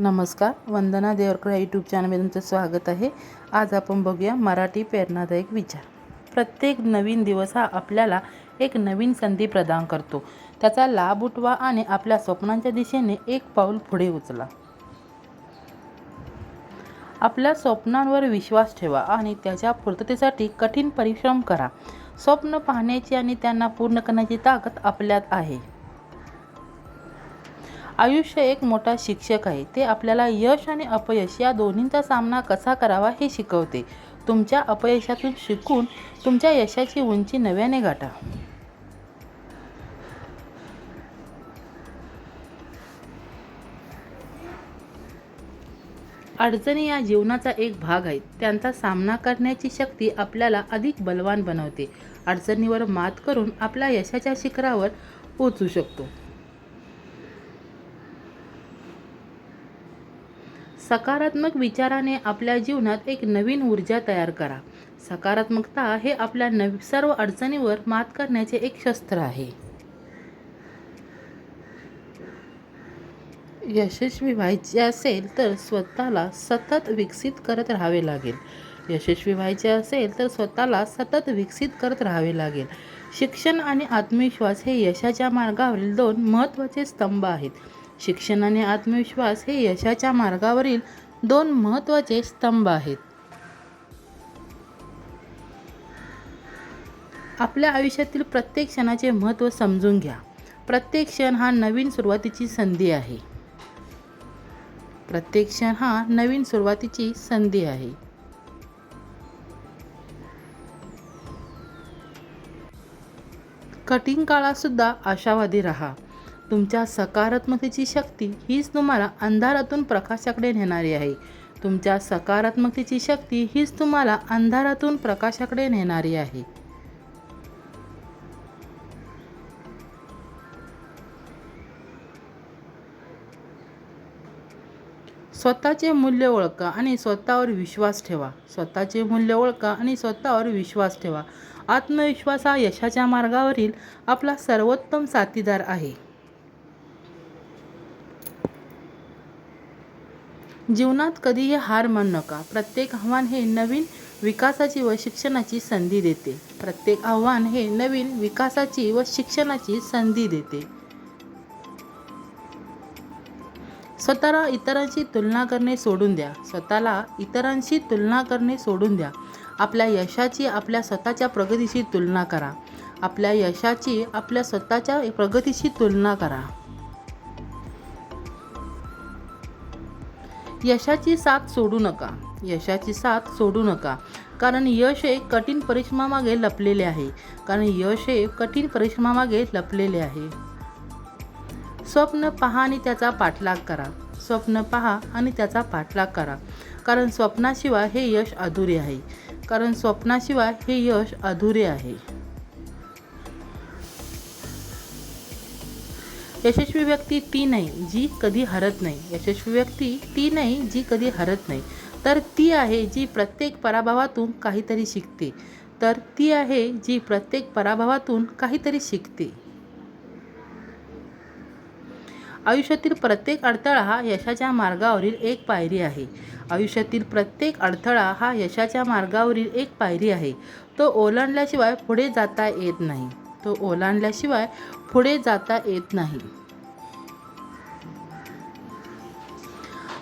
नमस्कार वंदना देवरकर यूट्यूब चॅनलमध्ये तुमचं स्वागत आहे. आज आपण बघूया मराठी प्रेरणादायक विचार. प्रत्येक नवीन दिवस हा आपल्याला एक नवीन संधी प्रदान करतो. त्याचा लाभ उठवा आणि आपल्या स्वप्नांच्या दिशेने एक पाऊल पुढे उचला. आपल्या स्वप्नांवर विश्वास ठेवा आणि त्याच्या पूर्ततेसाठी कठीण परिश्रम करा. स्वप्न पाहण्याची आणि त्यांना पूर्ण करण्याची ताकद आपल्यात आहे. आयुष्य एक मोठा शिक्षक आहे. ते आपल्याला यश आणि अपयश या दोन्हींचा सामना कसा करावा हे शिकवते. तुमच्या अपयशातून शिकून तुमच्या यशाची उंची नव्याने गाठा. अडचणी या जीवनाचा एक भाग आहेत. त्यांचा सामना करण्याची शक्ती आपल्याला अधिक बलवान बनवते. अडचणीवर मात करून आपल्या यशाच्या शिखरावर पोचू शकतो. सकारात्मक विचाराने आपल्या जीवनात एक नवीन ऊर्जा तयार करा. सकारात्मकता हे आपल्या नव सर्व अडचणीवर मात करण्याचे एक शस्त्र आहे. यशस्वी व्हायचे असेल तर स्वतःला सतत विकसित करत राहावे लागेल. यशस्वी व्हायचे असेल तर स्वतःला सतत विकसित करत राहावे लागेल. शिक्षण आणि आत्मविश्वास हे यशाच्या मार्गावरील दोन महत्त्वाचे स्तंभ आहेत. शिक्षण आणि आत्मविश्वास हे यशाच्या मार्गावरील दोन महत्त्वाचे स्तंभ आहेत. आपल्या आयुष्यातील प्रत्येक क्षणाचे महत्त्व समजून घ्या. प्रत्येक क्षण हा नवीन सुरुवातीची संधी आहे. प्रत्येक क्षण हा नवीन सुरुवातीची संधी आहे. कठीण काळातसुद्धा आशावादी राहा. तुमच्या सकारात्मकतेची शक्ती हीच तुम्हाला अंधारातून प्रकाशाकडे नेणारी आहे. तुमच्या सकारात्मकतेची शक्ती हीच तुम्हाला अंधारातून प्रकाशाकडे नेणारी आहे. स्वतःचे मूल्य ओळखा आणि स्वतःवर विश्वास ठेवा. स्वतःचे मूल्य ओळखा आणि स्वतःवर विश्वास ठेवा. आत्मविश्वास हा यशाच्या मार्गावरील आपला सर्वोत्तम साथीदार आहे. जीवनात कधीही हार मानू नका. प्रत्येक आव्हान हे नवीन विकासाची व शिक्षणाची संधी देते. प्रत्येक आव्हान हे नवीन विकासाची व शिक्षणाची संधी देते. स्वतःला इतरांशी तुलना करणे सोडून द्या. स्वतःला इतरांशी तुलना करणे सोडून द्या. आपल्या यशाची आपल्या स्वतःच्या प्रगतीशी तुलना करा. आपल्या यशाची आपल्या स्वतःच्या प्रगतीशी तुलना करा. यशाची साथ सोडू नका. यशाची साथ सोडू नका. कारण यश हे कठीण परिश्रमामागे लपलेले आहे. कारण यश हे कठीण परिश्रमामागे लपलेले आहे. स्वप्न पहा आणि त्याचा पाठलाग करा. स्वप्न पहा आणि त्याचा पाठलाग करा. कारण स्वप्नाशिवाय हे यश अधुरे आहे. कारण स्वप्नाशिवाय हे यश अधुरे आहे. यशस्वी व्यक्ती ती नाही जी कधी हरत नाही. यशस्वी व्यक्ती ती नाही जी कधी हरत नाही. तर ती आहे जी प्रत्येक पराभवातून काहीतरी शिकते. तर ती आहे जी प्रत्येक पराभवातून काहीतरी शिकते. आयुष्यातील प्रत्येक अडथळा हा यशाच्या मार्गावरील एक पायरी आहे. आयुष्यातील प्रत्येक अडथळा हा यशाच्या मार्गावरील एक पायरी आहे. तो ओलांडल्याशिवाय पुढे जाता येत नाही. तो ओलांडल्याशिवाय पुढे जाता येत नाही.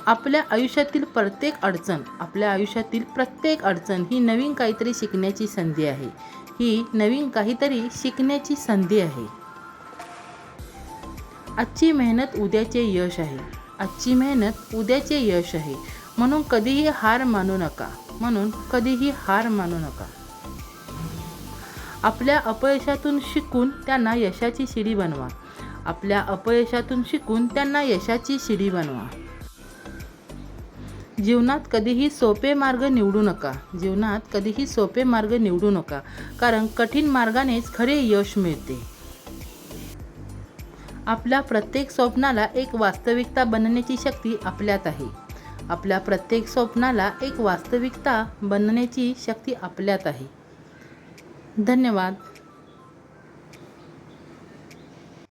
आपल्या आयुष्यातील प्रत्येक अडचण आपल्या आयुष्यातील प्रत्येक अडचण ही नवीन काहीतरी शिकण्याची संधी आहे. ही नवीन काहीतरी शिकण्याची संधी आहे. आजची मेहनत उद्याचे यश आहे. आजची मेहनत उद्याचे यश आहे. म्हणून कधीही हार मानू नका. म्हणून कधीही हार मानू नका. आपल्या अपयशातून शिकून त्यांना यशाची शिडी बनवा. आपल्या अपयशातून शिकून त्यांना यशाची शिडी बनवा. जीवनात कधीही सोपे मार्ग निवडू नका. जीवनात कधीही सोपे मार्ग निवडू नका. कारण कठीण मार्गानेच खरे यश मिळते. आपल्या प्रत्येक स्वप्नाला एक वास्तविकता बनण्याची शक्ती आपल्यात आहे. आपल्या प्रत्येक स्वप्नाला एक वास्तविकता बनण्याची शक्ती आपल्यात आहे. धन्यवाद.